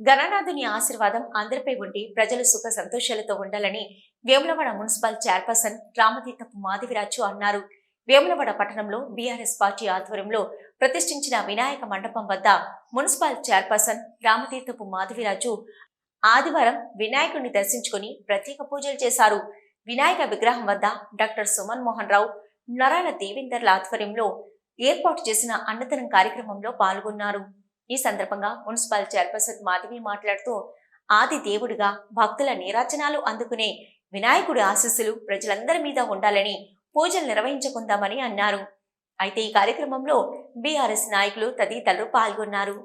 గణనాథుని ఆశీర్వాదం అందరిపై ఉండి ప్రజలు సుఖ సంతోషాలతో ఉండాలని వేములవాడ మున్సిపల్ చైర్పర్సన్ రామతీర్థపు మాధవిరాజు అన్నారు. వేములవాడ పట్టణంలో బీఆర్ఎస్ పార్టీ ఆధ్వర్యంలో ప్రతిష్ఠించిన వినాయక మండపం వద్ద మున్సిపల్ చైర్పర్సన్ రామతీర్థపు మాధవిరాజు ఆదివారం వినాయకుడిని దర్శించుకుని ప్రత్యేక పూజలు చేశారు. వినాయక విగ్రహం వద్ద డాక్టర్ సుమన్ మోహన్ రావు నరాల దేవేందర్ల ఆధ్వర్యంలో ఏర్పాటు చేసిన అన్నదానం కార్యక్రమంలో పాల్గొన్నారు. ఈ సందర్భంగా మున్సిపల్ చైర్పర్సన్ మాధవి మాట్లాడుతూ ఆది దేవుడిగా భక్తుల నీరాజనాలు అందుకునే వినాయకుడి ఆశీస్సులు ప్రజలందరి మీద ఉండాలని పూజలు నిర్వహించుకుందామని అన్నారు. అయితే ఈ కార్యక్రమంలో బీఆర్ఎస్ నాయకులు తదితరులు పాల్గొన్నారు.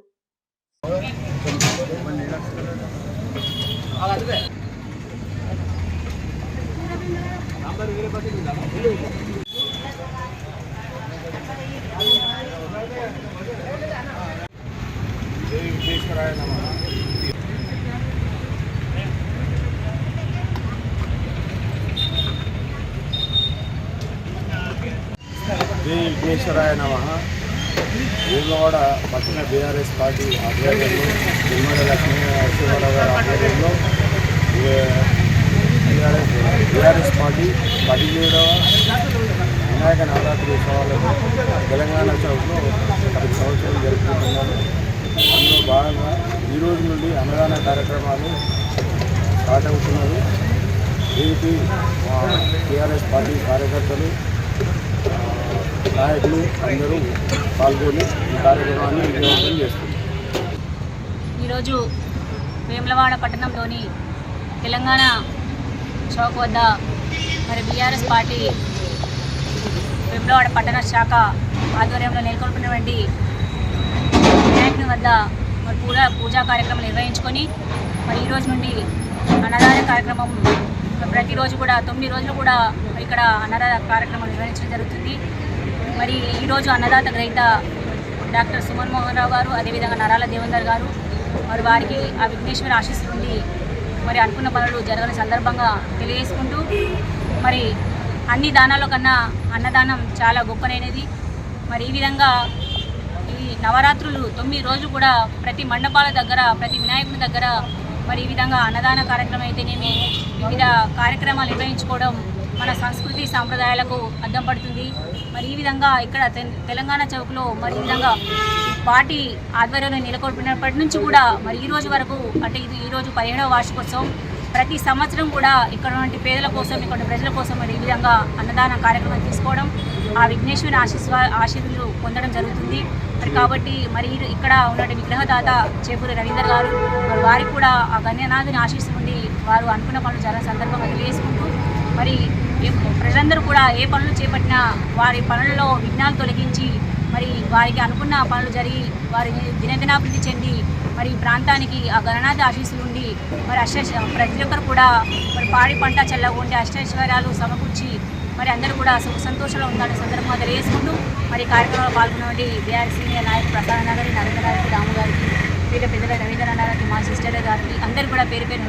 జై విఘ్నేశ్వరాయ నమః శ్రీ విఘ్నేశ్వరాయ నమ. వేమవాడ పట్టణ బీఆర్ఎస్ పార్టీ ఆధ్వర్యంలో తిరుమల లక్ష్మీ నరసింహారావు గారి ఆధ్వర్యంలో బీఆర్ఎస్ బీఆర్ఎస్ పార్టీ పదిహేడవ వినాయక నవరాత్రి ఉత్సవాలను తెలంగాణ చౌక్లో పది సంవత్సరం జరుపుకుంటున్నాను అందులో భాగంగా ఈ రోజు నుండి అన్నదాన కార్యక్రమాలు స్టార్ట్ అవుతున్నారు దీనికి మా టీఆర్ఎస్ పార్టీ కార్యకర్తలు నాయకులు అందరూ పాల్గొని ఈ కార్యక్రమాన్ని విజయవంతం చేస్తున్నారు. ఈరోజు వేములవాడ పట్టణంలోని తెలంగాణ చౌక్ వద్ద మరి బీఆర్ఎస్ పార్టీ వేములవాడ పట్టణ శాఖ ఆధ్వర్యంలో నెలకొల్పినటువంటి వినాయకుని వద్ద మరి పూజ పూజా కార్యక్రమం నిర్వహించుకొని మరి ఈరోజు నుండి అన్నదాన కార్యక్రమం ప్రతిరోజు కూడా తొమ్మిది రోజులు కూడా ఇక్కడ అన్నదాన కార్యక్రమం నిర్వహించడం జరుగుతుంది. మరి ఈరోజు అన్నదాత గ్రహీత డాక్టర్ సుమన్ మోహన్ రావు గారు అదేవిధంగా నరాల దేవేందర్ గారు మరి వారికి ఆ విఘ్నేశ్వర ఆశీస్సులు ఉండి మరి అనుకున్న పనులు జరగని సందర్భంగా తెలియజేసుకుంటూ మరి అన్ని దానాల కన్నా అన్నదానం చాలా గొప్పనైనది మరి ఈ విధంగా ఈ నవరాత్రులు తొమ్మిది రోజులు కూడా ప్రతి మండపాల దగ్గర ప్రతి వినాయకుని దగ్గర మరి ఈ విధంగా అన్నదాన కార్యక్రమం అయితేనేమి వివిధ కార్యక్రమాలు నిర్వహించుకోవడం మన సంస్కృతి సాంప్రదాయాలకు అద్దం పడుతుంది. మరి ఈ విధంగా ఇక్కడ తెలంగాణ చౌక్లో మరి ఈ విధంగా పార్టీ ఆధ్వర్యంలో నెలకొల్పినప్పటి నుంచి కూడా మరి ఈ రోజు వరకు అంటే ఇది ఈరోజు పదిహేడవ వార్షికోత్సవం. ప్రతి సంవత్సరం కూడా ఇక్కడ ఉన్నటువంటి పేదల కోసం ఇక్కడ ప్రజల కోసం మరి ఈ విధంగా అన్నదాన కార్యక్రమం తీసుకోవడం ఆ విఘ్నేశ్వరుని ఆశీస్వ ఆశీర్వులు పొందడం జరుగుతుంది. మరి కాబట్టి మరి ఇక్కడ ఉన్నటువంటి విగ్రహదాత చేపూరి రవీందర్ గారు మరి వారికి కూడా ఆ గణ్యనాథుని ఆశీస్సు నుండి వారు అనుకున్న పనులు చాలా సందర్భంగా తెలియజేసుకుంటూ మరి ప్రజలందరూ కూడా ఏ పనులు చేపట్టినా వారి పనులలో విఘ్నాలు తొలగించి మరి వారికి అనుకున్న పనులు జరిగి వారి దినదినాభివృద్ధి చెంది మరి ప్రాంతానికి ఆ గణనాథ ఆశీస్సులు ఉండి మరి అష్ట ప్రతి ఒక్కరు కూడా మరి పాడి పంట చల్లగా అష్టైశ్వర్యాలు సమకూర్చి మరి అందరూ కూడా సుఖ సంతోషంలో ఉండాలని సందర్భంగా తెలియజేసుకుంటూ మరి కార్యక్రమంలో పాల్గొన్నటువంటి బీఆర్ సీనియర్ నాయకులు ప్రసాద్ గారి నరేంద్ర గారికి రాము గారికి వీళ్ళ పెద్దల రవీంద్రనాథ్ గారికి మా సిస్టర్ గారికి అందరూ కూడా పేరు పేరు